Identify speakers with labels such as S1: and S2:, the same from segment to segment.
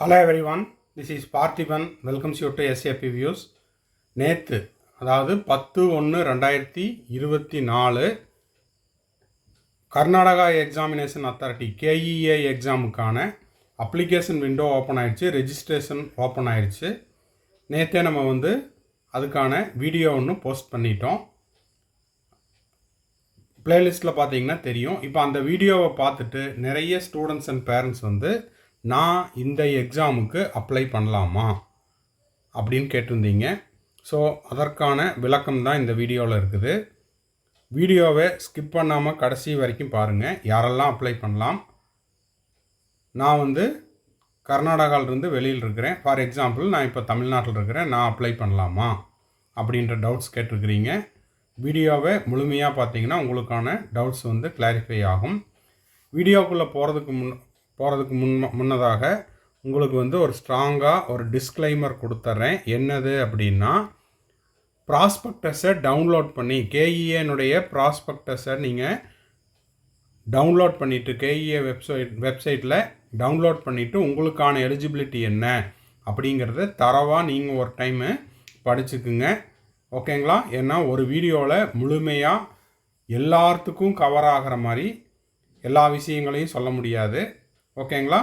S1: Hello everyone this is Parthiban welcomes you to SAP views நேற்று அதாவது பத்து ஒன்று ரெண்டாயிரத்தி இருபத்தி நாலு கர்நாடகா எக்ஸாமினேஷன் அத்தாரிட்டி கேஇஏ எக்ஸாமுக்கான அப்ளிகேஷன் விண்டோ ஓப்பன் ஆயிடுச்சு ரெஜிஸ்ட்ரேஷன் ஓப்பன் ஆயிடுச்சு. நேற்றே நம்ம வந்து அதுக்கான வீடியோ ஒன்று போஸ்ட் பண்ணிட்டோம். பிளேலிஸ்ட்டில் பார்த்தீங்கன்னா தெரியும். இப்போ அந்த வீடியோவை பார்த்துட்டு நிறைய ஸ்டூடெண்ட்ஸ் அண்ட் பேரண்ட்ஸ் வந்து நான் இந்த எக்ஸாமுக்கு அப்ளை பண்ணலாமா? அப்படின்னு கேட்டிருந்தீங்க. ஸோ அதற்கான விளக்கம் தான் இந்த வீடியோவில் இருக்குது. வீடியோவை ஸ்கிப் பண்ணாமல் கடைசி வரைக்கும் பாருங்கள் யாரெல்லாம் அப்ளை பண்ணலாம்? நான் வந்து கர்நாடகாவிலிருந்து வெளியில் இருக்கிறேன். ஃபார் எக்ஸாம்பிள் நான் இப்போ தமிழ்நாட்டில் இருக்கிறேன். நான் அப்ளை பண்ணலாமா? அப்படின்ற டவுட்ஸ் கேட்டிருக்கிறீங்க. வீடியோவை முழுமையாக பார்த்தீங்கன்னா உங்களுக்கான டவுட்ஸ் வந்து கிளாரிஃபை ஆகும். வீடியோக்குள்ளே போகிறதுக்கு முன் போகிறதுக்கு முன் முன்னதாக உங்களுக்கு வந்து ஒரு ஸ்ட்ராங்காக ஒரு டிஸ்க்ளைமர் கொடுத்துட்றேன் என்னது அப்படின்னா ப்ராஸ்பெக்டஸை டவுன்லோட் பண்ணி கேஇஏனுடைய ப்ராஸ்பெக்டஸை நீங்கள் டவுன்லோட் பண்ணிவிட்டு கேஇஏ வெப்சைட் வெப்சைட்டில் டவுன்லோட் பண்ணிவிட்டு உங்களுக்கான எலிஜிபிலிட்டி என்ன அப்படிங்கிறத தரவாக நீங்கள் ஒரு டைமு படிச்சுக்குங்க. ஓகேங்களா? ஏன்னா ஒரு வீடியோவில் முழுமையாக எல்லாத்துக்கும் கவர் ஆகிற மாதிரி எல்லா விஷயங்களையும் சொல்ல முடியாது. ஓகேங்களா?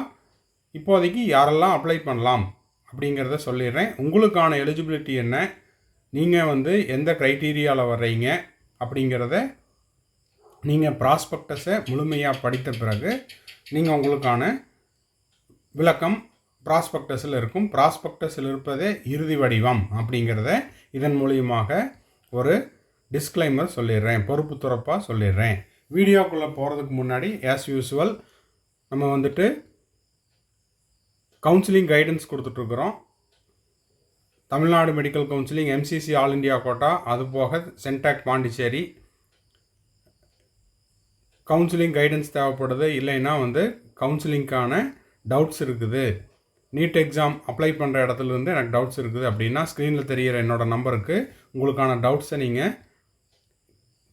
S1: இப்போதைக்கு யாரெல்லாம் அப்ளை பண்ணலாம் அப்படிங்கிறத சொல்லிடுறேன். உங்களுக்கான எலிஜிபிலிட்டி என்ன? நீங்கள் வந்து எந்த க்ரைட்டீரியாவில் வர்றீங்க அப்படிங்கிறத நீங்கள் ப்ராஸ்பெக்டஸை முழுமையாக படித்த பிறகு நீங்கள் உங்களுக்கான விளக்கம் ப்ராஸ்பெக்டஸில் இருக்கும். ப்ராஸ்பெக்டஸில் இருப்பதே இறுதி வடிவம் அப்படிங்கிறத இதன் மூலியமாக ஒரு டிஸ்க்ளைமர் சொல்லிடுறேன். பொறுப்பு துறப்பாக சொல்லிடுறேன். வீடியோக்குள்ளே போகிறதுக்கு முன்னாடி ஆஸ் யூஸ்வல் நம்ம வந்துட்டு counselling guidance கொடுத்துட்ருக்குறோம். Tamil Nadu medical counselling MCC all India quota அது போக சென்டாக் பாண்டிச்சேரி கவுன்சிலிங் கைடன்ஸ் தேவைப்படுது இல்லைன்னா வந்து கவுன்சிலிங்க்கான டவுட்ஸ் இருக்குது. நீட் எக்ஸாம் அப்ளை பண்ணுற இடத்துலேருந்து எனக்கு டவுட்ஸ் இருக்குது அப்படின்னா ஸ்க்ரீனில் தெரிகிற என்னோடய நம்பருக்கு உங்களுக்கான டவுட்ஸை நீங்கள்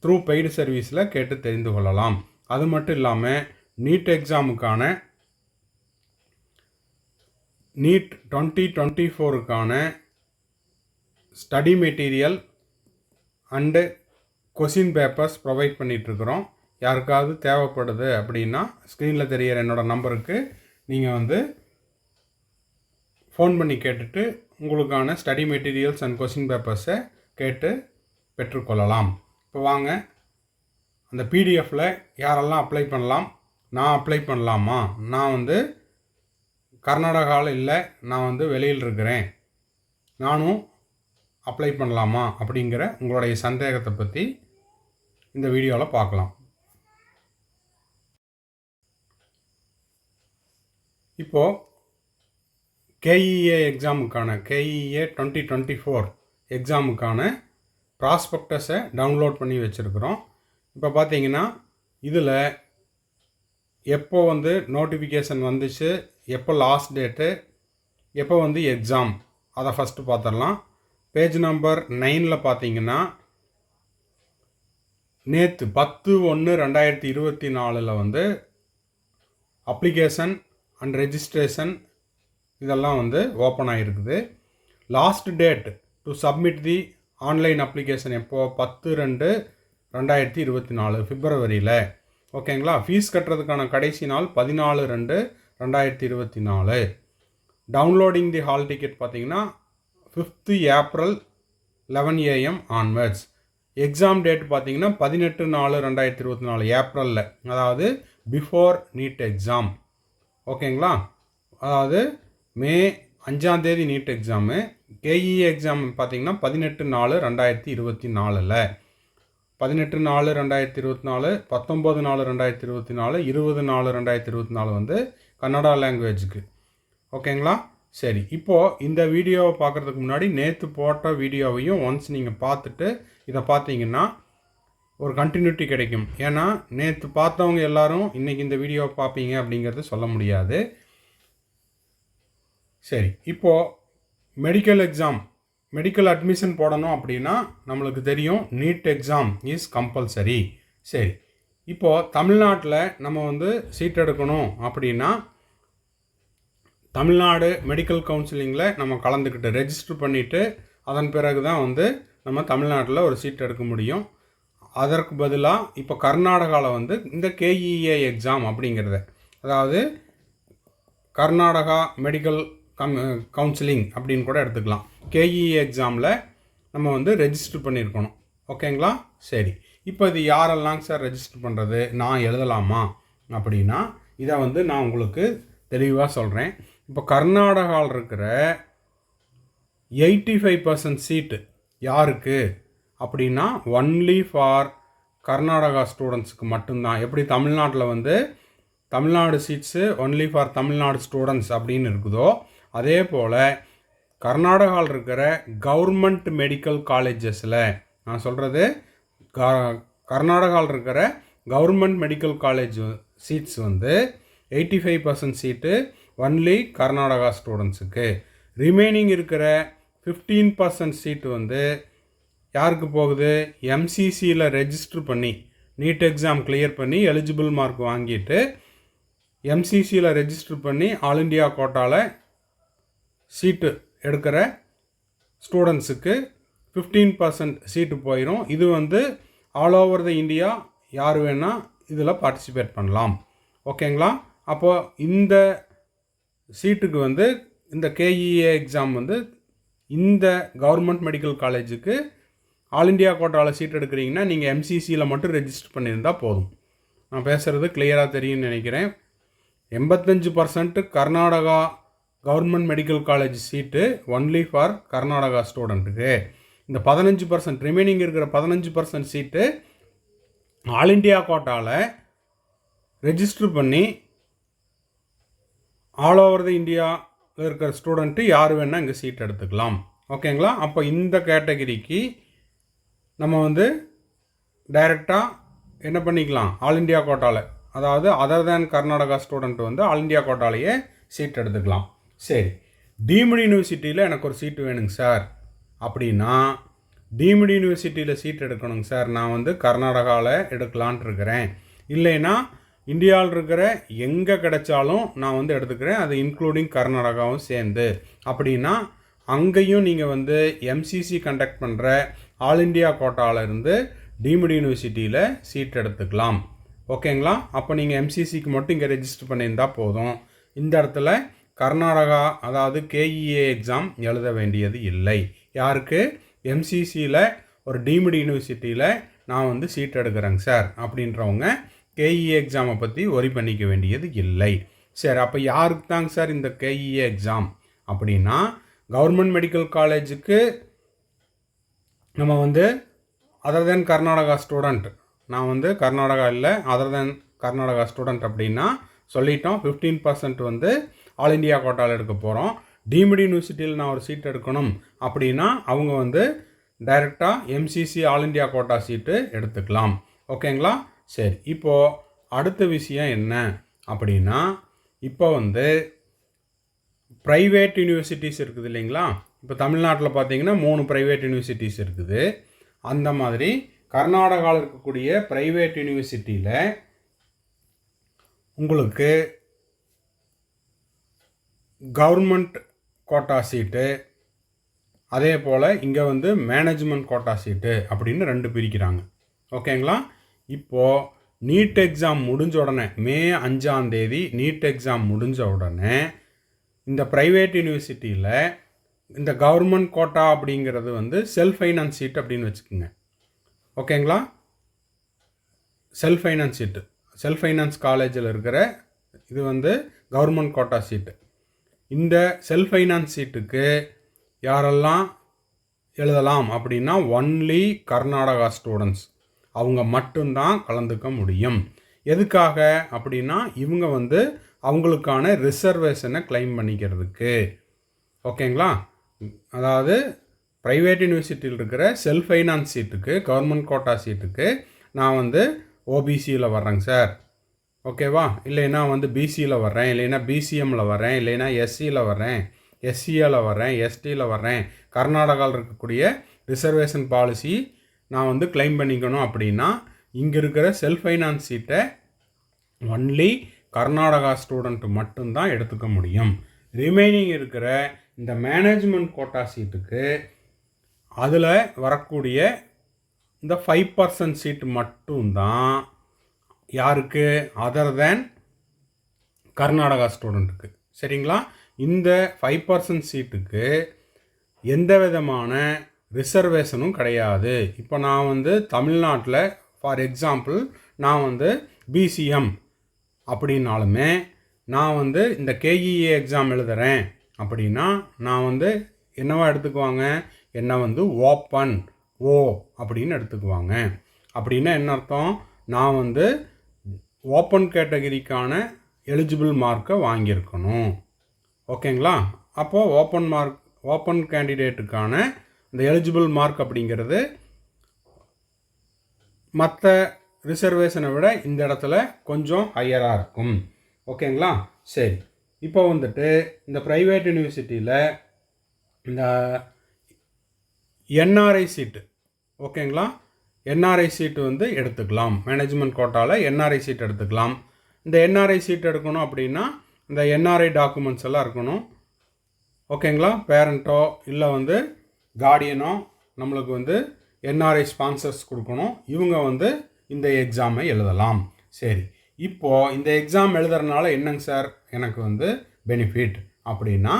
S1: த்ரூ பெய்டு சர்வீஸில் கேட்டு தெரிந்து கொள்ளலாம். அது மட்டும் இல்லாமல் நீட் எக்ஸாமுக்கான NEET twenty twenty ஃபோருக்கான study material and question papers provide பண்ணிகிட்ருக்குறோம் யாருக்காவது தேவைப்படுது அப்படின்னா ஸ்க்ரீனில் தெரிகிற என்னோடய நம்பருக்கு நீங்கள் வந்து ஃபோன் பண்ணி கேட்டுட்டு உங்களுக்கான ஸ்டடி மெட்டீரியல்ஸ் அண்ட் கொஷின் பேப்பர்ஸை கேட்டு பெற்றுக்கொள்ளலாம். இப்போ வாங்க அந்த பிடிஎஃப்பில் யாரெல்லாம் அப்ளை பண்ணலாம் நான் அப்ளை பண்ணலாமா? நான் வந்து கர்நாடகாவில் இல்லை நான் வந்து வெளியில் இருக்கிறேன். நானும் அப்ளை பண்ணலாமா? அப்படிங்கிற உங்களுடைய சந்தேகத்தை பற்றி இந்த வீடியோவில் பார்க்கலாம். இப்போது கேஇஏ எக்ஸாமுக்கான கேஇஏ டுவெண்ட்டி டுவெண்ட்டி ஃபோர் எக்ஸாமுக்கான ப்ராஸ்பெக்டஸை டவுன்லோட் பண்ணி வச்சுருக்குறோம். இப்போ பார்த்தீங்கன்னா இதில் எப்போ வந்து நோட்டிஃபிகேஷன் வந்துச்சு எப்போ லாஸ்ட் டேட்டு எப்போ வந்து எக்ஸாம் அதை ஃபஸ்ட்டு பார்த்துடலாம். பேஜ் நம்பர் நைனில் பார்த்தீங்கன்னா நேற்று பத்து ஒன்று ரெண்டாயிரத்தி இருபத்தி நாலில் வந்து அப்ளிகேஷன் அண்ட் ரெஜிஸ்ட்ரேஷன் இதெல்லாம் வந்து ஓப்பன் ஆகிருக்குது last date to submit the online application எப்போது பத்து ரெண்டு ரெண்டாயிரத்தி இருபத்தி நாலு பிப்ரவரியில் ஓகேங்களா? ஃபீஸ் கட்டுறதுக்கான கடைசி நாள் பதினாலு ரெண்டு ரெண்டாயிரத்தி இருபத்தி நாலு. டவுன்லோடிங் தி ஹால் டிக்கெட் பார்த்தீங்கன்னா fifth April eleven AM onwards exam date பார்த்தீங்கன்னா பதினெட்டு நாலு ரெண்டாயிரத்தி இருபத்தி நாலு ஏப்ரலில் அதாவது பிஃபோர் நீட் எக்ஸாம் ஓகேங்களா? அதாவது மே அஞ்சாந்தேதி நீட் எக்ஸாமு கேஇ எக்ஸாம் பார்த்தீங்கன்னா பதினெட்டு நாலு ரெண்டாயிரத்தி இருபத்தி நாலில். பதினெட்டு நாலு ரெண்டாயிரத்தி இருபத்தி நாலு பத்தொம்போது நாலு ரெண்டாயிரத்தி இருபத்தி நாலு இருபது நாலு ரெண்டாயிரத்தி இருபத்தி நாலு வந்து கன்னடா லாங்குவேஜுக்கு ஓகேங்களா? சரி இப்போது இந்த வீடியோவை பார்க்குறதுக்கு முன்னாடி நேற்று போட்ட வீடியோவையும் ஒன்ஸ் நீங்கள் பார்த்துட்டு இதை பார்த்தீங்கன்னா ஒரு கண்டினியூட்டி கிடைக்கும். ஏன்னா நேற்று பார்த்தவங்க எல்லாரும் இன்றைக்கி இந்த வீடியோவை பார்ப்பீங்க அப்படிங்கிறது சொல்ல முடியாது. சரி இப்போது மெடிக்கல் எக்ஸாம் மெடிக்கல் அட்மிஷன் போடணும் அப்படின்னா நம்மளுக்கு தெரியும் நீட் எக்ஸாம் இஸ் கம்பல்சரி சரி இப்போது தமிழ்நாட்டில் நம்ம வந்து சீட் எடுக்கணும் அப்படின்னா தமிழ்நாடு மெடிக்கல் கவுன்சிலிங்கில் நம்ம கலந்துக்கிட்டு ரெஜிஸ்டர் பண்ணிவிட்டு அதன் பிறகு தான் வந்து நம்ம தமிழ்நாட்டில் ஒரு சீட் எடுக்க முடியும். அதற்கு பதிலாக இப்போ கர்நாடகாவில் வந்து இந்த கேஇஏ எக்ஸாம் அப்படிங்கிறத அதாவது கர்நாடகா மெடிக்கல் கம் கவுன்சிலிங் அப்படின்னு கூட எடுத்துக்கலாம். கேஇ எக்ஸாமில் நம்ம வந்து ரெஜிஸ்டர் பண்ணியிருக்கணும் ஓகேங்களா சரி. இப்போ இது யாரெல்லாம் சார் ரெஜிஸ்டர் பண்ணுறது நான் எழுதலாமா? அப்படின்னா இதை வந்து நான் உங்களுக்கு தெளிவாக சொல்கிறேன் இப்போ கர்நாடகாவில் இருக்கிற எயிட்டி ஃபைவ் பர்சன்ட் சீட்டு யாருக்கு? அப்படின்னா ஒன்லி ஃபார் கர்நாடகா ஸ்டூடெண்ட்ஸுக்கு மட்டும்தான். எப்படி தமிழ்நாட்டில் வந்து Tamil Nadu seats only for Tamil Nadu students அப்படின்னு இருக்குதோ அதே போல் கர்நாடகாவில் இருக்கிற கவர்மெண்ட் மெடிக்கல் காலேஜஸில் நான் சொல்கிறது க கர்நாடகாவில் இருக்கிற கவர்மெண்ட் மெடிக்கல் காலேஜ் சீட்ஸ் வந்து eighty five percent seat only Karnataka ஸ்டூடெண்ட்ஸுக்கு. ரிமைனிங் இருக்கிற ஃபிஃப்டீன் பர்சன்ட் சீட்டு வந்து யாருக்கு போகுது? எம்சிசியில் ரெஜிஸ்டர் பண்ணி நீட் எக்ஸாம் கிளியர் பண்ணி எலிஜிபிள் மார்க் வாங்கிட்டு எம்சிசியில் ரெஜிஸ்டர் பண்ணி ஆல் இண்டியா கோட்டாவில் சீட்டு எடுக்கிற ஸ்டூடெண்ட்ஸுக்கு ஃபிஃப்டீன் பர்சன்ட் சீட்டு போயிடும் இது வந்து ஆல் ஓவர் த இந்தியா யார் வேணால் இதில் பார்ட்டிசிபேட் பண்ணலாம். ஓகேங்களா அப்போது இந்த சீட்டுக்கு வந்து இந்த கேஇஏ எக்ஸாம் வந்து இந்த கவர்மெண்ட் மெடிக்கல் காலேஜுக்கு ஆல் இண்டியா கோட்டாவில் சீட் எடுக்கிறீங்கன்னா நீங்கள் எம்சிசியில் மட்டும் ரெஜிஸ்டர் பண்ணியிருந்தால் போதும். நான் பேசுகிறது கிளியராக தெரியும்னு நினைக்கிறேன். எண்பத்தஞ்சு percent Karnataka government medical college seat only for Karnataka ஸ்டூடெண்ட்டுக்கு இந்த பதினஞ்சு பர்சன்ட் ரிமைனிங் இருக்கிற பதினஞ்சு பர்சன்ட் சீட்டு ஆல் இண்டியா கோட்டாவில் ரெஜிஸ்டர் பண்ணி ஆல் ஓவர் த இந்தியாவில் இருக்கிற ஸ்டூடெண்ட்டு யார் வேணால் இங்கே சீட் எடுத்துக்கலாம். ஓகேங்களா அப்போ இந்த கேட்டகரிக்கு நம்ம வந்து டைரெக்டாக என்ன பண்ணிக்கலாம்? ஆல் இண்டியா கோட்டாவில் அதாவது அதர் தேன் கர்நாடகா ஸ்டூடெண்ட் வந்து ஆல் இண்டியா கோட்டாலேயே சீட் எடுத்துக்கலாம். சரி. டீம்டு யூனிவர்சிட்டியில் எனக்கு ஒரு சீட்டு வேணுங்க சார். அப்படின்னா டீம்டு யூனிவர்சிட்டியில் சீட் எடுக்கணுங்க சார். நான் வந்து கர்நாடகாவில் எடுக்கலான்ட்டு இருக்கிறேன். இல்லைன்னா இந்தியாவில் இருக்கிற எங்கே கிடைச்சாலும் நான் வந்து எடுத்துக்கிறேன். அது இன்க்ளூடிங் கர்நாடகாவும் சேர்ந்து. அப்படின்னா அங்கேயும் நீங்கள் வந்து எம்சிசி கண்டக்ட் பண்ணுற ஆல் இண்டியா கோட்டாவில் இருந்து டீம்டு யூனிவர்சிட்டியில் சீட் எடுத்துக்கலாம். ஓகேங்களா? அப்போ நீங்கள் எம்சிசிக்கு மட்டும் இங்கே ரெஜிஸ்டர் பண்ணியிருந்தால் போதும். இந்த இடத்துல கர்நாடகா அதாவது கேஇஏ எக்ஸாம் எழுத வேண்டியது இல்லை. யாருக்கு? எம்சிசியில் ஒரு டீம்டு யூனிவர்சிட்டியில் நான் வந்து சீட் எடுக்கிறேங்க சார். அப்படின்றவங்க கேஇஏ எக்ஸாமை பற்றி ஒரி பண்ணிக்க வேண்டியது இல்லை. சரி அப்போ யாருக்கு தாங்க சார் இந்த கேஇஏ எக்ஸாம் அப்படின்னா கவர்மெண்ட் மெடிக்கல் காலேஜுக்கு நம்ம வந்து அதர் தென் கர்நாடகா ஸ்டூடெண்ட் நான் வந்து கர்நாடகா இல்லை அதர் தென் கர்நாடகா ஸ்டூடெண்ட் அப்படின்னா சொல்லிட்டோம் ஃபிஃப்டீன் பர்சன்ட் வந்து ஆல் இண்டியா கோட்டாவில் எடுக்க போகிறோம் டீம்டு யூனிவர்சிட்டியில் நான் ஒரு சீட் எடுக்கணும் அப்படின்னா அவங்க வந்து டைரெக்டாக MCC all India quota seat எடுத்துக்கலாம். ஓகேங்களா சரி. இப்போது அடுத்த விஷயம் என்ன அப்படின்னா இப்போ வந்து ப்ரைவேட் யூனிவர்சிட்டிஸ் இருக்குது இல்லைங்களா? இப்போ தமிழ்நாட்டில் பார்த்தீங்கன்னா மூணு ப்ரைவேட் யூனிவர்சிட்டிஸ் இருக்குது. அந்த மாதிரி கர்நாடகாவில் இருக்கக்கூடிய ப்ரைவேட் யூனிவர்சிட்டியில் உங்களுக்கு கவர்மெண்ட் கோட்டா சீட்டு அதே போல் இங்கே வந்து மேனேஜ்மெண்ட் கோட்டா சீட்டு அப்படின்னு ரெண்டு பிரிக்கிறாங்க. ஓகேங்களா? இப்போது நீட் எக்ஸாம் முடிஞ்ச உடனே மே அஞ்சாந்தேதி நீட் எக்ஸாம் முடிஞ்ச உடனே இந்த ப்ரைவேட் யூனிவர்சிட்டியில் இந்த கவர்மெண்ட் கோட்டா அப்படிங்கிறது வந்து செல்ஃப் ஃபைனான்ஸ் சீட் அப்படின்னு வச்சுக்கோங்க. ஓகேங்களா? Self finance seat. Self finance காலேஜில் இருக்கிற இது வந்து கவர்மெண்ட் கோட்டா சீட்டு. இந்த செல்ஃப் ஃபைனான்ஸ் சீட்டுக்கு யாரெல்லாம் எழுதலாம் அப்படின்னா ஒன்லி கர்நாடகா ஸ்டூடெண்ட்ஸ் அவங்க மட்டும்தான் கலந்துக்க முடியும். எதுக்காக அப்படின்னா இவங்க வந்து அவங்களுக்கான ரிசர்வேஷனை கிளைம் பண்ணிக்கிறதுக்கு. ஓகேங்களா அதாவது ப்ரைவேட் யூனிவர்சிட்டியில் இருக்கிற செல்ஃப் ஃபைனான்ஸ் சீட்டுக்கு கவர்மெண்ட் கோட்டா சீட்டுக்கு நான் வந்து ஓபிசியில் வர்றேங்க சார். ஓகேவா இல்லைன்னா வந்து பிசியில் வர்றேன். இல்லைன்னா பிசிஎம்மில் வர்றேன். இல்லைன்னா எஸ்சியில் வர்றேன். எஸ்சியில் வர்றேன். எஸ்டியில் வர்றேன். கர்நாடகாவில் இருக்கக்கூடிய ரிசர்வேஷன் பாலிசி நான் வந்து கிளைம் பண்ணிக்கணும் அப்படின்னா இங்கே இருக்கிற செல்ஃப் ஃபைனான்ஸ் சீட்டை ஒன்லி கர்நாடகா ஸ்டூடெண்ட் மட்டும்தான் எடுத்துக்க முடியும். ரிமைனிங் இருக்கிற இந்த மேனேஜ்மெண்ட் கோட்டா சீட்டுக்கு அதில் வரக்கூடிய இந்த ஃபைவ் பர்சன்ட் சீட்டு மட்டும்தான் யாருக்கு? அதர் தேன் கர்நாடகா ஸ்டூடெண்ட்டுக்கு சரிங்களா? இந்த ஃபைவ் பர்சன்ட் சீட்டுக்கு எந்த விதமான ரிசர்வேஷனும் கிடையாது. இப்போ நான் வந்து தமிழ்நாட்டில் ஃபார் எக்ஸாம்பிள் நான் வந்து பிசிஎம் அப்படின்னாலுமே நான் வந்து இந்த கேஇஏ எக்ஸாம் எழுதுகிறேன் அப்படின்னா நான் வந்து என்னவா எடுத்துக்குவாங்க? என்ன வந்து ஓப்பன் ஓ அப்படின்னு எடுத்துக்குவாங்க. அப்படின்னா என்ன அர்த்தம்? நான் வந்து ஓப்பன் கேட்டகரிக்கான எலிஜிபிள் மார்க்கை வாங்கியிருக்கணும். ஓகேங்களா? அப்போது ஓப்பன் மார்க் ஓப்பன் கேண்டிடேட்டுக்கான இந்த எலிஜிபிள் மார்க் அப்படிங்கிறது மற்ற ரிசர்வேஷனை விட இந்த இடத்துல கொஞ்சம் ஹையராக இருக்கும். ஓகேங்களா? சரி. இப்போ வந்துட்டு இந்த ப்ரைவேட் யூனிவர்சிட்டியில் இந்த என்ஆர்ஐ சீட்டு ஓகேங்களா? என்ஆர்ஐ சீட்டு வந்து எடுத்துக்கலாம். மேனேஜ்மெண்ட் கோட்டாவில் என்ஆர்ஐ சீட் எடுத்துக்கலாம். இந்த என்ஆர்ஐ சீட் எடுக்கணும் அப்படின்னா இந்த என்ஆர்ஐ டாக்குமெண்ட்ஸ் எல்லாம் இருக்கணும். ஓகேங்களா? பேரண்ட்டோ இல்லை வந்து கார்டியனோ நம்மளுக்கு வந்து என்ஆர்ஐ ஸ்பான்சர்ஸ் கொடுக்கணும். இவங்க வந்து இந்த எக்ஸாமை எழுதலாம். சரி. இப்போது இந்த எக்ஸாம் எழுதுறதுனால என்னங்க சார்? எனக்கு வந்து பெனிஃபிட் அப்படின்னா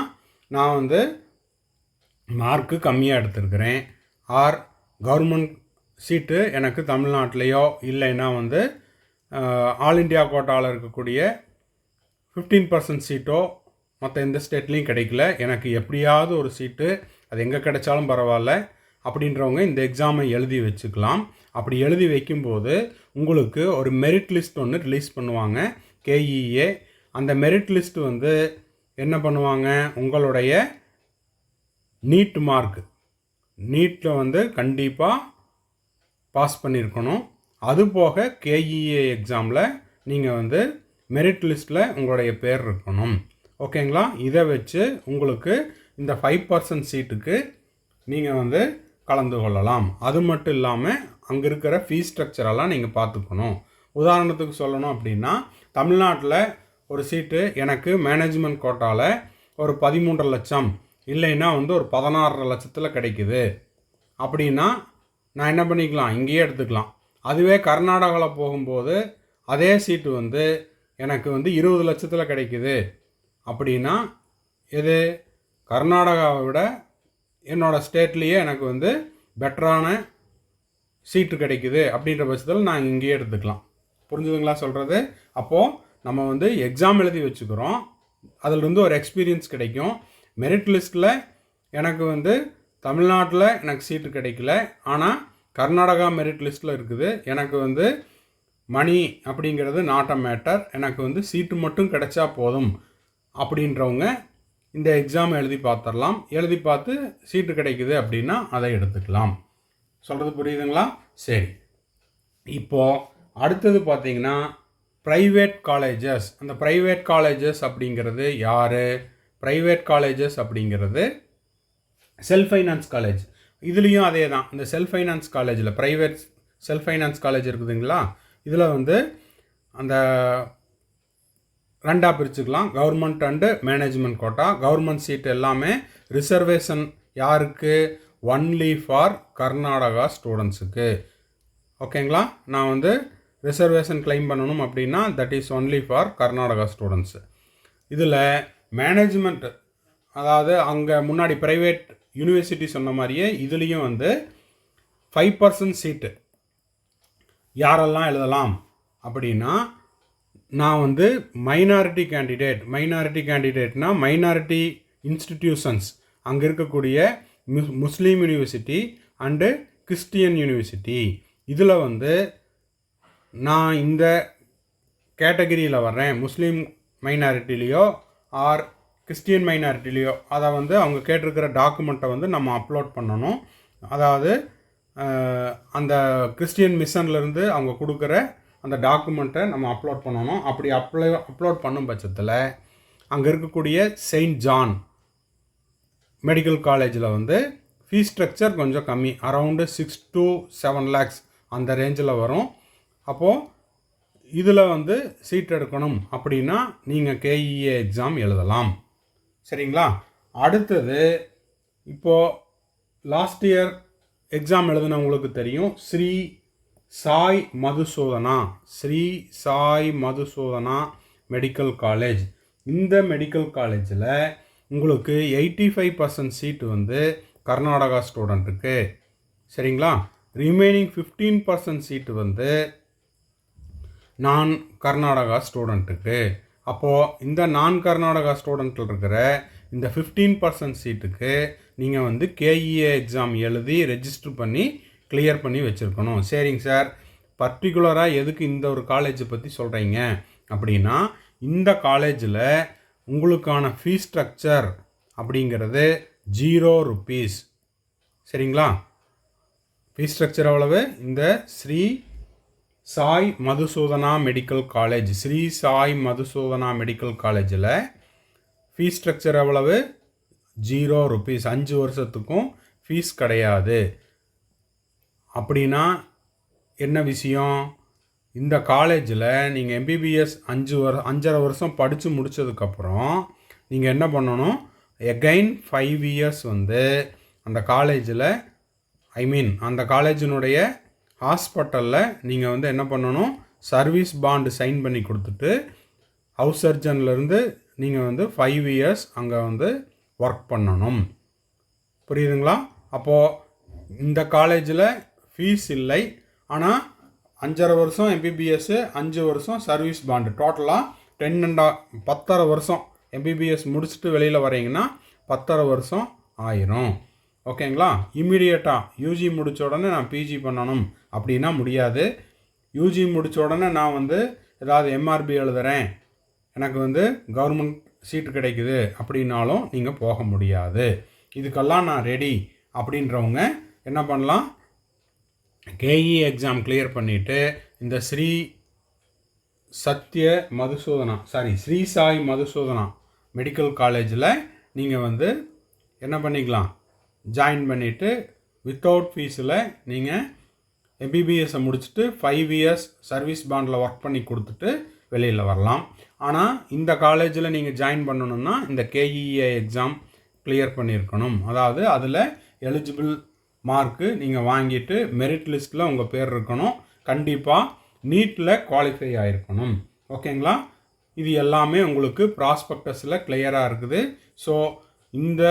S1: நான் வந்து மார்க்கு கம்மியாக எடுத்திருக்கிறேன். ஆர் கவர்மெண்ட் சீட்டு எனக்கு தமிழ்நாட்டிலையோ இல்லைன்னா வந்து ஆல் இண்டியா கோட்டாவில் இருக்கக்கூடிய ஃபிஃப்டீன் பர்சன்ட் சீட்டோ மற்ற எந்த ஸ்டேட்லேயும் கிடைக்கல. எனக்கு எப்படியாவது ஒரு சீட்டு அது எங்கே கிடைச்சாலும் பரவாயில்ல அப்படின்றவங்க இந்த எக்ஸாமை எழுதி வச்சுக்கலாம். அப்படி எழுதி வைக்கும்போது உங்களுக்கு ஒரு மெரிட் லிஸ்ட் ஒன்று ரிலீஸ் பண்ணுவாங்க கேஇஏ அந்த மெரிட் லிஸ்ட் வந்து என்ன பண்ணுவாங்க? உங்களுடைய நீட் மார்க். நீட்டில் வந்து கண்டிப்பாக பாஸ் பண்ணியிருக்கணும். அது போக கேஇஏ எக்ஸாமில் நீங்கள் வந்து மெரிட் லிஸ்ட்டில் உங்களுடைய பேர் இருக்கணும். ஓகேங்களா இதை வச்சு உங்களுக்கு இந்த ஃபைவ் பர்சன்ட் சீட்டுக்கு நீங்கள் வந்து கலந்து கொள்ளலாம். அது மட்டும் இல்லாமல் அங்கே இருக்கிற ஃபீஸ் ஸ்ட்ரக்சரெல்லாம் நீங்கள் பார்த்துக்கணும். உதாரணத்துக்கு சொல்லணும் அப்படின்னா தமிழ்நாட்டில் ஒரு சீட்டு எனக்கு மேனேஜ்மெண்ட் கோட்டாவில் ஒரு பதிமூன்றரை லட்சம் இல்லைன்னா வந்து ஒரு பதினாறரை லட்சத்தில் கிடைக்குது. அப்படின்னா நான் என்ன பண்ணிக்கலாம்? இங்கேயே எடுத்துக்கலாம். அதுவே கர்நாடகாவில் போகும்போது அதே சீட்டு வந்து எனக்கு வந்து இருபது லட்சத்தில் கிடைக்குது. அப்படின்னா எது? கர்நாடகாவை விட என்னோடய ஸ்டேட்லேயே எனக்கு வந்து பெட்டரான சீட்டு கிடைக்குது அப்படின்ற பட்சத்தில் நான் இங்கேயே எடுத்துக்கலாம். புரிஞ்சுதுங்களா சொல்கிறது அப்போது நம்ம வந்து எக்ஸாம் எழுதி வச்சுக்கிறோம். அதிலிருந்து ஒரு எக்ஸ்பீரியன்ஸ் கிடைக்கும். மெரிட் லிஸ்ட்டில் எனக்கு வந்து தமிழ்நாட்டில் எனக்கு சீட்டு கிடைக்கல. ஆனால் கர்நாடகா மெரிட் லிஸ்ட்டில் இருக்குது. எனக்கு வந்து மணி அப்படிங்கிறது நாட் அ மேட்டர் எனக்கு வந்து சீட்டு மட்டும் கிடைச்சா போதும் அப்படின்றவங்க இந்த எக்ஸாம் எழுதி பார்த்துடலாம். எழுதி பார்த்து சீட்டு கிடைக்குது அப்படின்னா அதை எடுத்துக்கலாம். சொல்கிறது புரியுதுங்களா? சரி. இப்போது அடுத்தது பார்த்தீங்கன்னா ப்ரைவேட் காலேஜஸ் அந்த ப்ரைவேட் காலேஜஸ் அப்படிங்கிறது யார்? ப்ரைவேட் காலேஜஸ் அப்படிங்கிறது செல்ஃப் ஃபைனான்ஸ் காலேஜ் இதுலேயும் அதே தான் இந்த செல்ஃப் ஃபைனான்ஸ் காலேஜில் ப்ரைவேட் செல்ஃப் ஃபைனான்ஸ் காலேஜ் இருக்குதுங்களா? இதில் வந்து அந்த ரெண்டாக பிரிச்சுக்கலாம். Government and management quota government seat எல்லாமே ரிசர்வேஷன் யாருக்கு? ஒன்லி ஃபார் கர்நாடகா ஸ்டூடெண்ட்ஸுக்கு ஓகேங்களா? நான் வந்து ரிசர்வேஷன் கிளைம் பண்ணணும் அப்படின்னா that is only for Karnataka students இதில் மேனேஜ்மெண்ட் அதாவது அங்கே முன்னாடி ப்ரைவேட் யூனிவர்சிட்டி சொன்ன மாதிரியே இதுலேயும் வந்து ஃபைவ் பர்சன்ட் சீட்டு யாரெல்லாம் எழுதலாம்? அப்படின்னா நான் வந்து மைனாரிட்டி கேண்டிடேட் மைனாரிட்டி கேண்டிடேட்னா மைனாரிட்டி இன்ஸ்டிடியூஷன்ஸ் அங்கே இருக்கக்கூடிய முஸ் Muslim university and Christian university இதில் வந்து நான் இந்த கேட்டகரியில் வர்றேன். முஸ்லீம் மைனாரிட்டிலேயோ ஆர் கிறிஸ்டியன் மைனாரிட்டிலேயோ அதை வந்து அவங்க கேட்டிருக்கிற டாக்குமெண்ட்டை வந்து நம்ம அப்லோட் பண்ணணும். அதாவது அந்த கிறிஸ்டியன் மிஷன்லேருந்து அவங்க கொடுக்குற அந்த டாக்குமெண்ட்டை நம்ம அப்லோட் பண்ணணும். அப்படி அப்ளை அப்லோட் பண்ணும் பட்சத்தில் அங்கே இருக்கக்கூடிய செயின்ட் ஜான் மெடிக்கல் காலேஜில் வந்து ஃபீஸ் ஸ்ட்ரக்சர் கொஞ்சம் கம்மி. Around six to seven lakhs அந்த ரேஞ்சில் வரும். அப்போது இதில் வந்து சீட் எடுக்கணும் அப்படின்னா நீங்கள் கேஇஏ எக்ஸாம் எழுதலாம். சரிங்களா? அடுத்தது இப்போது லாஸ்ட் இயர் எக்ஸாம் எழுதினவங்களுக்கு தெரியும் ஸ்ரீ சாய் மதுசூதனா ஸ்ரீ சாய் மதுசூதனா மெடிக்கல் காலேஜ் இந்த மெடிக்கல் காலேஜில் உங்களுக்கு எயிட்டி ஃபைவ் பர்சன்ட் சீட்டு வந்து கர்நாடகா ஸ்டூடெண்ட்டுக்கு சரிங்களா? ரிமைனிங் ஃபிஃப்டீன் பர்சன்ட் சீட்டு வந்து நான் கர்நாடகா ஸ்டூடெண்ட்டுக்கு அப்போது இந்த நான் கர்நாடகா ஸ்டூடெண்ட்டில் இருக்கிற இந்த ஃபிஃப்டீன் பர்சன்ட் சீட்டுக்கு நீங்கள் வந்து கேஇஏ எக்ஸாம் எழுதி ரெஜிஸ்டர் பண்ணி கிளியர் பண்ணி வச்சுருக்கணும். சரிங்க சார். பர்டிகுலராக எதுக்கு இந்த ஒரு காலேஜை பற்றி சொல்கிறீங்க அப்படின்னா இந்த காலேஜில் உங்களுக்கான ஃபீஸ் ஸ்ட்ரக்சர் அப்படிங்கிறது ஜீரோ ருப்பீஸ் சரிங்களா? ஃபீஸ் ஸ்ட்ரக்சர் எவ்வளவு? இந்த Sri Sai Madhusudana medical college. Sri Sai Madhusudana medical காலேஜில் ஃபீஸ் ஸ்ட்ரக்சர் எவ்வளவு? ஜீரோ ருபீஸ் அஞ்சு வருஷத்துக்கும் ஃபீஸ் கிடையாது. அப்படின்னா என்ன விஷயம்? இந்த காலேஜில் நீங்கள் எம்பிபிஎஸ் அஞ்சு வரு அஞ்சரை வருஷம் படித்து முடித்ததுக்கப்புறம் நீங்கள் என்ன பண்ணணும்? எகைன் ஃபைவ் இயர்ஸ் வந்து அந்த காலேஜில் ஐ மீன் அந்த காலேஜினுடைய ஹாஸ்பிட்டலில் நீங்கள் வந்து என்ன பண்ணணும்? சர்வீஸ் பாண்டு சைன் பண்ணி கொடுத்துட்டு ஹவுஸ் சர்ஜன்லேருந்து நீங்கள் வந்து ஃபைவ் இயர்ஸ் அங்கே வந்து ஒர்க் பண்ணணும். புரியுதுங்களா? அப்போது இந்த காலேஜில் ஃபீஸ் இல்லை. ஆனால் அஞ்சரை வருஷம் எம்பிபிஎஸ்ஸு அஞ்சு வருஷம் சர்வீஸ் பாண்டு. டோட்டலாக டென் அண்டா பத்தரை வருஷம் எம்பிபிஎஸ் முடிச்சுட்டு வெளியில் வரீங்கன்னா பத்தரை வருஷம் ஆயிரும். ஓகேங்களா? இம்மிடியட்டாக யூஜி முடித்த உடனே நான் பிஜி பண்ணணும். அப்படின்னா முடியாது. யூஜி முடித்த உடனே நான் வந்து ஏதாவது எம்ஆர்பி எழுதுகிறேன் எனக்கு வந்து கவர்மெண்ட் சீட்டு கிடைக்குது அப்படின்னாலும் நீங்கள் போக முடியாது. இதுக்கெல்லாம் நான் ரெடி அப்படின்றவங்க என்ன பண்ணலாம்? கேஇ எக்ஸாம் கிளியர் பண்ணிவிட்டு இந்த ஸ்ரீ சத்ய மதுசூதனா சாரி ஸ்ரீ சாய் மதுசூதனா மெடிக்கல் காலேஜில் நீங்கள் வந்து என்ன பண்ணிக்கலாம்? ஜாயின் பண்ணிவிட்டு வித்தவுட் ஃபீஸில் நீங்கள் எம்பிபிஎஸ்ஸை முடிச்சுட்டு ஃபைவ் இயர்ஸ் சர்வீஸ் பாண்டில் ஒர்க் பண்ணி கொடுத்துட்டு வெளியில் வரலாம். ஆனால் இந்த காலேஜில் நீங்கள் ஜாயின் பண்ணணுன்னா இந்த கேஇஏ எக்ஸாம் கிளியர் பண்ணியிருக்கணும். அதாவது அதில் எலிஜிபிள் மார்க்கு நீங்கள் வாங்கிட்டு மெரிட் லிஸ்ட்டில் உங்கள் பேர் இருக்கணும். கண்டிப்பாக நீட்டில் குவாலிஃபை ஆகிருக்கணும் ஓகேங்களா? இது எல்லாமே உங்களுக்கு ப்ராஸ்பெக்டஸில் கிளியராக இருக்குது. ஸோ இந்த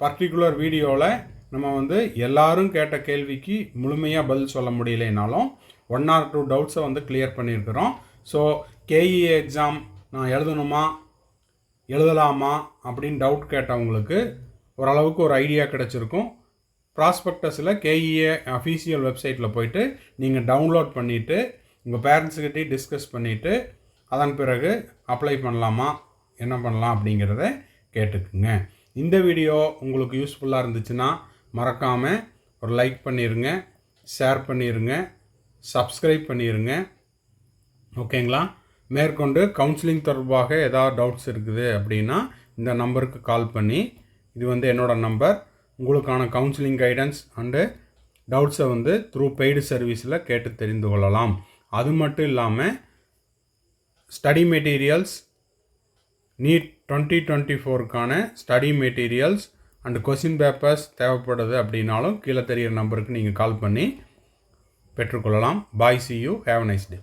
S1: பர்டிகுலர் வீடியோவில் நம்ம வந்து எல்லாரும் கேட்ட கேள்விக்கு முழுமையாக பதில் சொல்ல முடியலைனாலும் ஒன் ஆர் டூ டவுட்ஸை வந்து கிளியர் பண்ணியிருக்கிறோம். ஸோ கேஇஏ எக்ஸாம் நான் எழுதணுமா? எழுதலாமா? அப்படின்னு டவுட் கேட்டவங்களுக்கு ஓரளவுக்கு ஒரு ஐடியா கிடச்சிருக்கும். ப்ராஸ்பெக்டஸில் கேஇஏ அஃபீஷியல் வெப்சைட்டில் போயிட்டு நீங்கள் டவுன்லோட் பண்ணிவிட்டு உங்கள் பேரண்ட்ஸுக்கிட்டே டிஸ்கஸ் பண்ணிவிட்டு அதன் பிறகு அப்ளை பண்ணலாமா? என்ன பண்ணலாம் அப்படிங்கிறத கேட்டுக்குங்க. இந்த வீடியோ உங்களுக்கு யூஸ்ஃபுல்லாக இருந்துச்சுன்னா மறக்காமல் ஒரு லைக் பண்ணிடுங்க ஷேர் பண்ணிடுங்க சப்ஸ்கிரைப் பண்ணிடுங்க ஓகேங்களா மேற்கொண்டு கவுன்சிலிங் தொடர்பாக ஏதாவது டவுட்ஸ் இருக்குது அப்படின்னா இந்த நம்பருக்கு கால் பண்ணி இது வந்து என்னோடய நம்பர் உங்களுக்கான கவுன்சிலிங் கைடன்ஸ் அண்டு டவுட்ஸை வந்து த்ரூ பெய்டு சர்வீஸில் கேட்டு தெரிந்து கொள்ளலாம். அது மட்டும் இல்லாமல் study materials NEET twenty twenty ஃபோருக்கான study materials and question papers தேவைப்படுது அப்படின்னாலும் கீழே தெரிகிற நம்பருக்கு நீங்கள் கால் பண்ணி பெற்றுக்கொள்ளலாம். Bye see you have nice day